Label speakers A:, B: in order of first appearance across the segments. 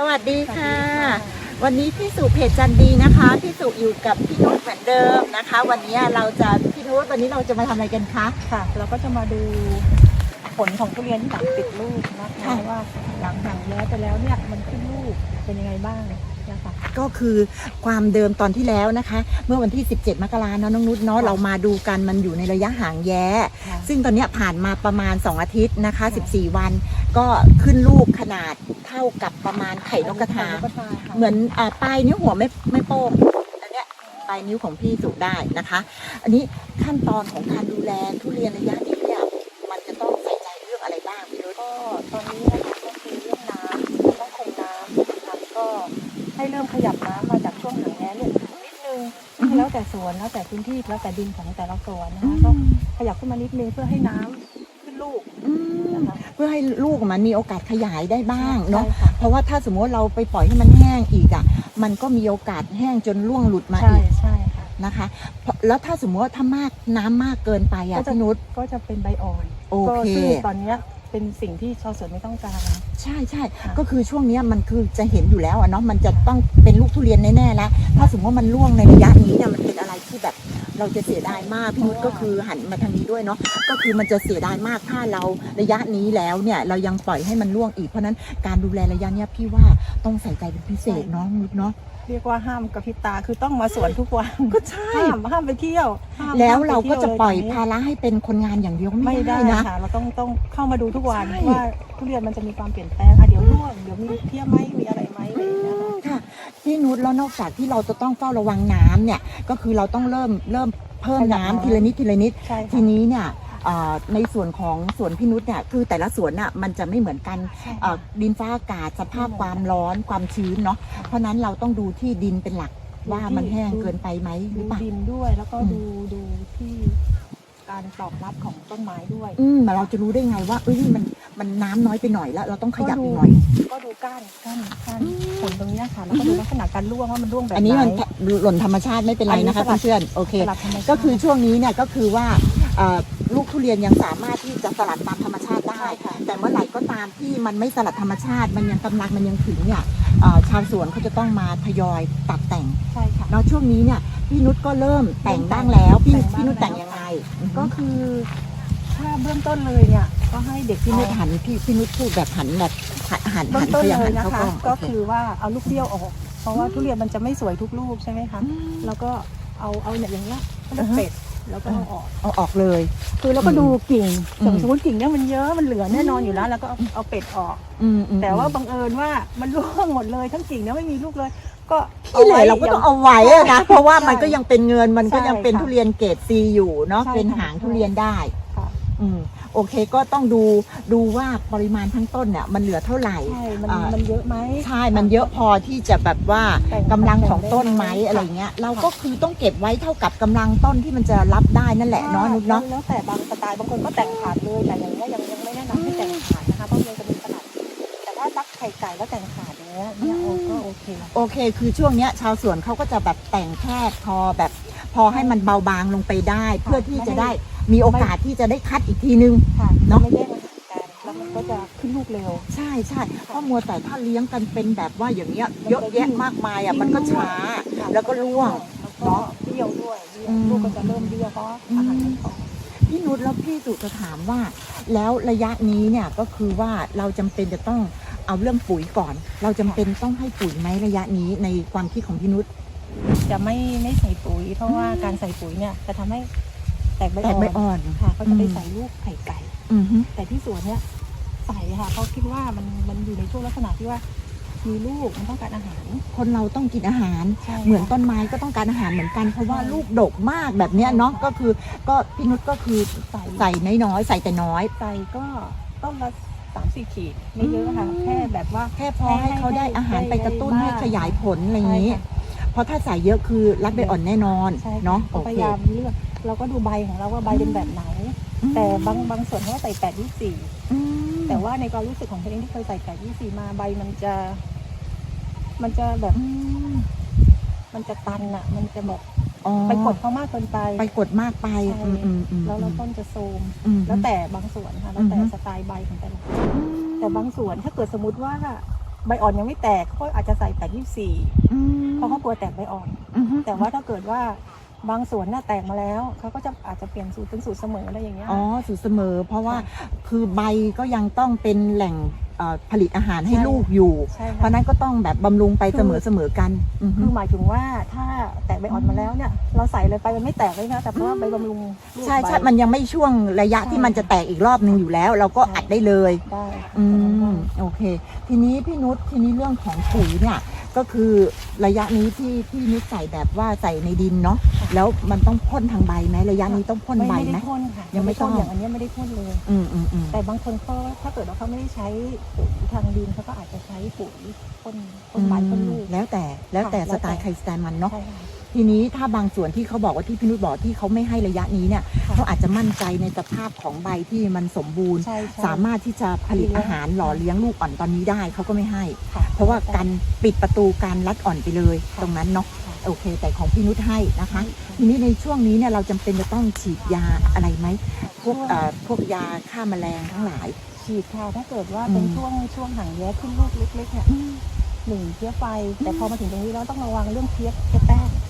A: สวัสดีค่ะ
B: วัสดีค่ะ
A: วันนี้พี่สุเพจจันดีนะคะพี่สุอยู่กับพี่นุชเหมือนเดิมนะคะ วันนี้เราจะพี่นุชวันนี้เราจะมาทำอะไรกันคะ
B: ค่ะ เราก็จะมาดู ผลของทุเรียนที่หลังติดลูกนะคะ
A: ค่ะ
B: ว่าหลังห่างแย้ไปแล้วเนี่ยมันขึ้นลูกเป็นยังไงบ้างนะคะ
A: ก็คือความเดิมตอนที่แล้วนะคะ เมื่อวันที่ 17 มกราเนาะน้องนุชเนาะ
B: ค่ะ
A: เรามาดูกันมันอยู่ในระยะห่างแย้
B: ค่ะ
A: ซึ่งตอนเนี้ยผ่านมาประมาณ 2 อาทิตย์นะคะ
B: ค่ะ
A: 14 วัน ก็ขึ้นลูกขนาดเท่ากับประมาณไข่นกกระทา
B: ไข่นกกระทาค่ะ
A: เหมือนอ่าปลายนิ้วหัวไม่ไม่โป้งอันเนี้ยปลายนิ้วของพี่สุได้นะคะ อันนี้ขั้นตอนของการดูแลทุเรียนระยะ บ้างพี่นุช
B: ก็ตอนนี้นะคะก็คือเรื่องน้ำต้องคงน้ำนะคะก็ให้เริ่มขยับน้ำมาจากช่วงหางแย้เนี่ยนิดนึงแล้วแต่สวนแล้วแต่พื้นที่แล้วแต่ดินของแต่ละสวนนะคะก็ขยับขึ้นมานิดนึงเพื่อให้น้ำขึ้นลูก
A: อืม
B: นะคะ
A: เพื่อให้ลูกมันมีโอกาสขยายได้บ้างเนาะ
B: ใช่ค่ะ
A: เพราะว่าถ้าสมมติเราไปปล่อยให้มันแห้งอีกอะมันก็มีโอกาสแห้งจนร่วงหลุดมา
B: ใช่
A: อีก
B: ใช่ค่ะ
A: นะคะเพราะแล้วถ้าสมมติว่าถ้ามากน้ำมากเกินไปอะ
B: ก็จะ
A: พี่นุช
B: ก็จะเป็นใบอ่อน
A: โอเค
B: ก็ซึ่งตอนเนี้ย เป็นสิ่งที่ชาวสวนไม่ต้องการ
A: ใช่ใช่
B: ค่ะ
A: ก็คือช่วงเนี้ยมันคือจะเห็นอยู่แล้วอะเนาะมันจะต้องเป็นลูกทุเรียนแน่ๆแล้วถ้าสมมติว่ามันร่วงในระยะนี้เนี่ยมันเป็นอะไรที่แบบ เราจะเสียดายมากพี่นุชก็คือหันมาทางนี้ด้วยเนาะก็คือมันจะเสียดายมากถ้าเราระยะนี้แล้วเนี่ยเรายังปล่อยให้มันร่วงอีกเพราะฉะนั้นการดูแลระยะเนี้ยพี่ว่าต้องใส่ใจเป็นพิเศษเนาะนุชเนาะ
B: เรียกว่าห้ามกระพริบตาคือต้องมาสวนทุกวัน
A: ก็ใช่
B: ห้ามห้ามไปเที่ยวห้ม
A: แล้ว
B: ห้มไเรา
A: ก็จะปล่อย
B: เที่ว
A: ภาระให้เป็นคนงานอย่างเดียว
B: ไม่
A: ไม่
B: ได้
A: ได้นะ
B: ค่ะเราต้องต้องเข้ามาดูทุกวัน
A: ใช่
B: ว่าทุเรียนมันจะมีความเปลี่ยนแปลงอะเดี๋ยวร่วงเดี๋ยวมีเพี้ยไหมมีอะไร
A: พี่นุชแล้วนอกจากที่เราจะต้องเฝ้าระวังน้ำเนี่ยก็คือเราต้องเริ่มเริ่มเพิ่มน้ำทีละนิดทีละนิด
B: ใช่
A: ที
B: ค่ะ
A: นี้เนี่ยเอ่อในส่วนของสวนพี่นุชเนี่ยคือแต่ละสวนน่ะมันจะไม่เหมือนกัน
B: ใช่
A: เอ่อ
B: ค่ะ
A: ดินฟ้าอากาศสภาพความร้อนความชื้นเนาะเพราะนั้นเราต้องดูที่ดินเป็นหลักว่ามันแห้งเกินไปไหมห
B: ดู
A: รือเปล่า
B: ดินด้วยแล้วก็
A: อืม
B: ดูดูที่ การตอบรับของต้นไม้ด้วย
A: อืมเราจะรู้ได้ไงว่าเอ้ยมันมันน้ำน้อยไปหน่อยแล้ว เราต้องขยับอีกหน่อย
B: ก็ดูก้านก้านก้าน
A: อืม
B: ผลตรงเนี้ยค่ะแล้วก็ดูลักษณะการร่วงว่ามันร่วงแบบไหน
A: อันนี้มันหล่นธรรมชาติไม่เป็นไรนะคะ
B: อันนี้สลัด
A: เพื่อนๆโอเค
B: สลับธรรมชาติ
A: ก็คือช่วงนี้เนี่ยก็คือว่าเอ่อลูกทุเรียนยังสามารถที่จะสลัดตามธรรมชาติได้
B: ใช่ค่ะ
A: แต่เมื่อไหร่ก็ตามที่มันไม่สลัดธรรมชาติ มันยังกำลังมันยังถึงเนี่ยเอ่อชาวสวนเขาจะต้องมาทยอยตัดแต่ง
B: ใช่ค่ะ
A: เนาะช่วงนี้เนี่ยพี่นุชก็เริ่มแต่งบ้างแล้วพี่
B: แต่งบ้าง
A: พี่นุชแต่ง
B: แล้ว
A: ยังไง
B: ก็คือถ้าเบื้องต้นเลยเนี่ยก็ให้เด็ก
A: พี่นุช
B: เอา
A: หันพี่พี่นุชพูดแบบหันแบบหันหัน
B: เบื้
A: หั
B: อนงต้น
A: พยายาม
B: เล
A: หั
B: ย
A: น
B: นะ
A: เข้า
B: คะ
A: กล้อง
B: ก็
A: โอเค
B: คือว่าเอาลูกเบี้ยวออก เพราะว่าทุเรียนมันจะไม่สวยทุกลูกใช่ไหมคะ
A: อืม
B: แล้วก็เอาเอาเนี่ยอย่างเงี้ยก็
A: อ่า
B: จะ
A: ฮะ
B: เป็ด แล้วก็เอาออก
A: เอาออกเลย
B: คือเราก็
A: อืม
B: ดูกิ่ง
A: อืม
B: สมมติกิ่งเนี่ยมันเยอะมันเหลือแน่นอนอยู่แล้วแล้วก็เอาเอาเป็ดออก
A: อืมอืม
B: แต่ว่าบังเอิญว่ามันร่วงหมดเลยทั้งกิ่งเนี่ยไม่มีลูกเลย ก็
A: ที่เหลือเราก็ต้องเอาไว้อะนะเพราะว่ามันก็ยังเป็นเงินมันก็
B: ใช่
A: ยังเป็น
B: ค่ะ
A: ทุเรียนเกรดซีอยู่เนาะ
B: ใช่
A: เป็น
B: ค่ะ
A: หางทุเรียนได้
B: ค่ะ
A: อืมโอเคก็ต้องดูดูว่าปริมาณทั้งต้นเนี่ยมันเหลือเท่าไหร่
B: ใช่มัน
A: อ่า มั
B: มันเยอะไหม
A: ใช่ มันเยอะพอที่จะแบบว่า
B: แต่ง
A: กำลังของต้นไหม
B: แต่งได้ไหม
A: อะไรเงี้ย เราก็คือต้องเก็บไว้เท่ากับกำลังต้นที่มันจะรับได้นั่นแหละเนาะนุชเนาะ
B: แล้วแต่บางสไตล์บางคนก็แต่งขาดเลยแต่อย่างเงี้ยยังยังไม่แนะนำให้แต่งขาดนะคะเพราะมันจะมีขนาดแต่ถ้าซักไข่ไก่แล้วแต่งขาดอย่างเงี้ยเนี่ยโอ้ก็โอเค
A: โอเค คือช่วงเนี้ยชาวสวนเขาก็จะแบบแต่งแค่พอแบบ พอให้มันเบาบางลงไปได้ เพื่อที่จะได้ มีโอกาสที่จะได้คัดอีกทีนึง
B: ค่ะ
A: เนอะ
B: ไม่แย่งอาหารกันแล้วมันก็จะขึ้นลูกเร็ว
A: ใช่ใช่เพราะมัวแต่ถ้าเลี้ยงกันเป็นแบบว่าอย่างเงี้ยเยอะแยะมากมายอะมันก็ช้า แล้วก็ร่วง
B: แล้วก็เบี้ยวด้วยเบี้ยว
A: อืม
B: ลูกก็จะเริ่มเบี้ยวเพราะอาหารมันตก
A: พี่นุชแล้วพี่สุจะถามว่า แล้วระยะนี้เนี่ยก็คือว่าเราจำเป็นจะต้องเอาเรื่องปุ๋ยก่อน เราจำเป็นต้องให้ปุ๋ยไหมระยะนี้ในความคิดของพี่นุช
B: จะไม่ไม่ใส่ปุ๋ย เพราะว่าการใส่ปุ๋ยเนี่ยจะทำให้ แตกใบ
A: แต่
B: อ่อ
A: ใบ
B: น
A: อ่อน
B: ค่ะก็จะไป
A: อืม
B: ใส่ลูกไข่ไก่
A: อือฮึ
B: แต่ที่สวนเนี่ยใส่ค่ะเขาคิดว่ามันมันอยู่ในช่วงลักษณะที่ว่า มีลูกมันต้องการอาหาร
A: คนเราต้องกินอาหาร
B: ใช่ค่ะ
A: เหมือนต้นไม้ก็ต้องการอาหารเหมือนกัน เพราะว่าลูกดกมากแบบเนี้ยเนาะก็คือก็พี่นุชก็คือ
B: ใส่
A: ใส่น้อยๆใส่แต่น้อย
B: ใส่ก็ต้นละสามสี่ขีดไม่เยอะค่ะ
A: อืม
B: แค่แบบว่า
A: แค่พอให้เขาได้อาหารไปกระตุ้น
B: ได้
A: ให้ขยายผลอะไรอย่างนี้
B: ใช่ค่ะ
A: เพ ราะถ้าใส่เยอะคือรัดใบอ่อนแน่นอน
B: ใช่ค่
A: เนาะ
B: ก็
A: โอ
B: พ
A: เค
B: ยายามเลือกเราก็ดูใบของเราว่าใบเป็นแบบไหนแต่บางบางส่วนเขาก็ใส่แปดยี่สี่
A: อืม
B: แต่ว่าในความรู้สึกของตัวเองที่เคยใส่แปดยี่สี่มาใบมันจะ มันจะแบบ
A: อืม
B: มันจะตันอะมันจะแบบ
A: อ๋อ
B: ไปกดเขามากเกินไป
A: ไปกดมากไป
B: ใช่
A: อืมอืมอืม
B: แล้วเราต้นจะโทรม
A: อืม
B: แล้วแต่บางส่วนค่ะแล้วแต่
A: อือฮึ
B: สไตล์ใบของแต่ละ
A: อืม
B: แต่บางส่วนถ้าเกิดสมมติว่า ใบอ่อนยังไม่แตกเขาอาจจะใส่แปดยี่สี่
A: อืม
B: เพราะเขากลัวแตกใบอ่อน
A: อือฮึ
B: แต่ว่าถ้าเกิดว่าบางส่วนน่ะแตกมาแล้วเขาก็จะอาจจะเปลี่ยนสูตรเป็นสูตรเสมออะไรอย่างเงี้ย
A: อ๋อสูตรเสมอ เพราะว่าคือใบก็ยังต้องเป็นแหล่งเอ่อผลิตอาหารให้
B: ใช่
A: ลูกอยู่
B: ใช่
A: เพราะ
B: ค่ะ
A: นั้นก็ต้องแบบบำรุงไปเสมอเสมอกันอือฮึ
B: คือหมายถึงว่าถ้าแตกใบอ่อนมาแล้วเนี่ย เราใส่เลยไปมันไม่แตกเลยนะแต่เพราะว่าใบบำรุงลูก
A: ใช่ใช่
B: ใบ
A: มันยังไม่ช่วงระยะที่มันจะแตกอีกรอบหนึ่งอยู่แล้ว เราก็
B: ใช่
A: อัดได้เลย
B: ได้
A: อืมโอ เค ทีนี้พี่นุชทีนี้เรื่องของปุ๋ยเนี่ยก็คือระยะนี้ที่ที่นุชใส่แบบว่าใส่ในดินเนาะแล้วมันต้องพ่นทางใบไหมระยะนี้ต้องพ่น
B: ไม่
A: ใบ
B: ไม่
A: ไหม
B: ได้พ่นค่ะ
A: ยังไม่ต้อง
B: พ่นอย่างอันเนี้ยไม่ได้พ่นเลย
A: อืมอืมอืม
B: แต่บางคนเขาถ้าเกิดว่าเขาไม่ได้ใช้ปุ๋ยทางดินเขาก็อาจจะใช้ปุ๋ยพ่นพ่นใบพ่นลูก
A: แล้วแต่แล้วแต่
B: ค่ะ
A: สไตล์
B: แล้วแต่
A: ใครสไตล์มันเนาะ
B: ใช่ค่ะ
A: ทีนี้ถ้าบางส่วนที่เขาบอกว่าที่พี่นุชบอกที่เขาไม่ให้ระยะนี้เนี่ย
B: ค่ะ
A: เขาอาจจะมั่นใจในสภาพของใบที่มันสมบูรณ์
B: ใช่ใช่
A: สามารถที่จะผลิต
B: เลี้ยง
A: อาหารหล่อเลี้ยงลูกอ่อนตอนนี้ได้เขาก็ไม่ให้
B: ค่
A: เพราะว่าการปิดประตูการรัดอ่อนไปเลย
B: ค่ะ
A: ตรงนั้นเนาะ
B: ค่ะ
A: โอเค แต่ของพี่นุชให้นะคะ ทีนี้ในช่วงนี้เนี่ยเราจำเป็นจะต้องฉีดยาอะไรไหมพวกเอ่อพวกยาฆ่าแมลงทั้งหลาย
B: ฉีดค่ะถ้าเกิดว่าเป็น
A: อืม
B: ช่วงช่วงหางแย้ขึ้นลูกเล็กๆเนี่ยหนึ่งเพี้ยไฟ แต่พอมาถึงตรงนี้เราต้องระวังเรื่องเพี้ยเพี้ย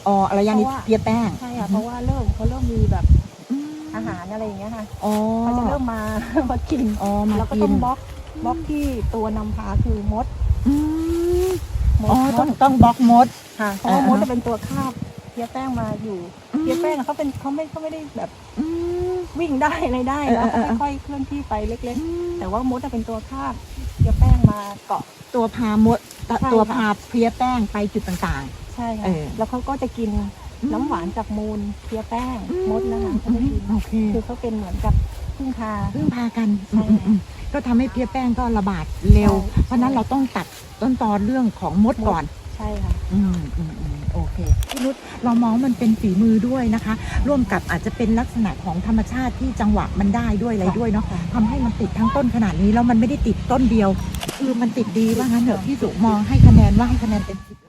B: แป้ง
A: อ๋อระยะนี้
B: เพราะว่า
A: เปียแป้ง
B: ใช่ค่ะเพราะว่าเริ่มเขาเริ่มมีแบบ
A: ม
B: อาหารอะไรอย่างเงี้ยค่ะ
A: อ๋อ
B: เขาจะเริ่มมามากิน
A: อ๋อมา
B: เราก็
A: กิ
B: ต้อนงบล็อกบล็อกที่ตัวนำพาคือมด
A: อืม
B: ม
A: อ๋อ
B: ด
A: ต้องต้องบล็อกมด
B: ค่ะเพราะว่า
A: อ่าม
B: ดจะเป็นตัวคาบเพี้ยแป้งมาอยู่เพี้ยแป้งอะเขาเป็นเขาไม่เขาไม่ได้แบบ
A: อืม
B: วิ่งได้อะไรได้
A: เออ
B: แล้ว
A: เออเออ
B: ค่อยๆเคลื่อนที่ไปเล็ก
A: อืม
B: ๆแต่ว่ามดจะเป็นตัวคาบเพี้ยแป้งมาเกาะ
A: ตัวพามด
B: ใช่ค่ะ
A: ตัวพาเพลียแป้งไปจุดต่าง
B: ใช่ค่ะ
A: เออ
B: แล้วเขาก็จะกิน
A: อืม
B: น้ำหวานจากมูลเพี้ยแป้ง
A: ๆ
B: มดนะคะเขา
A: อื
B: จะ
A: ม
B: กิน
A: โอเค
B: คือเขาเป็นเหมือนกับพึ่งพา
A: พึ่งพากัน
B: ใช่
A: อืมอืมก็ทำให้เพลียแป้งก็ระบาดเร็ว
B: ใช่
A: เพราะฉะนั้นเราต้องตัดต้นตอเรื่องของมดก่อน
B: ใช่ค่ะ
A: อืมอืมอืมโอเคพี่นุชเรามองมันเป็นฝีมือด้วยนะคะ ร่วมกับอาจจะเป็นลักษณะของธรรมชาติที่จังหวะมันได้ด้วยอะไรด้วยเนาะทำให้มันติดทั้งต้นขนาดนี้แล้วมันไม่ได้ติดต้นเดียว คือมันติดดีว่างั้นเถอะพี่สุมองให้คะแนนว่าให้คะแนนเต็มสิบ